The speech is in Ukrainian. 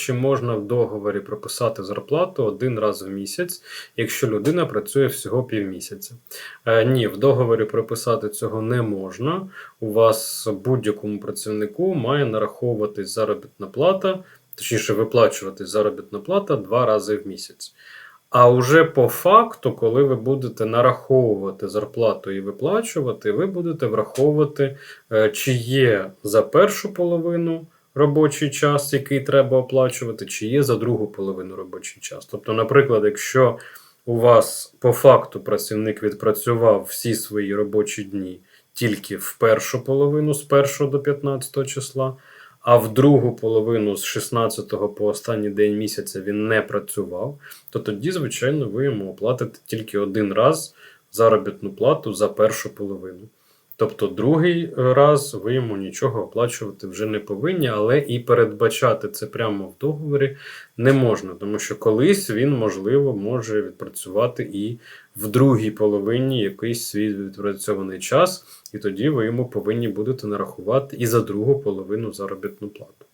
Чи можна в договорі прописати зарплату один раз в місяць, якщо людина працює всього півмісяця? Е, ні, в договорі прописати цього не можна. У вас будь-якому працівнику має нараховуватись заробітна плата, точніше, виплачуватись заробітна плата два рази в місяць. А уже по факту, коли ви будете нараховувати зарплату і виплачувати, ви будете враховувати, е, чи є за першу половину робочий час, який треба оплачувати, чи є за другу половину робочий час. Тобто, наприклад, якщо у вас по факту працівник відпрацював всі свої робочі дні тільки в першу половину з 1 до 15 числа, а в другу половину з 16 по останній день місяця він не працював, то тоді, звичайно, ви йому оплатите тільки один раз заробітну плату за першу половину. Тобто, другий раз ви йому нічого оплачувати вже не повинні, але і передбачати це прямо в договорі не можна, тому що колись він, можливо, може відпрацювати і в другій половині якийсь свій відпрацьований час, і тоді ви йому повинні будете нарахувати і за другу половину заробітну плату.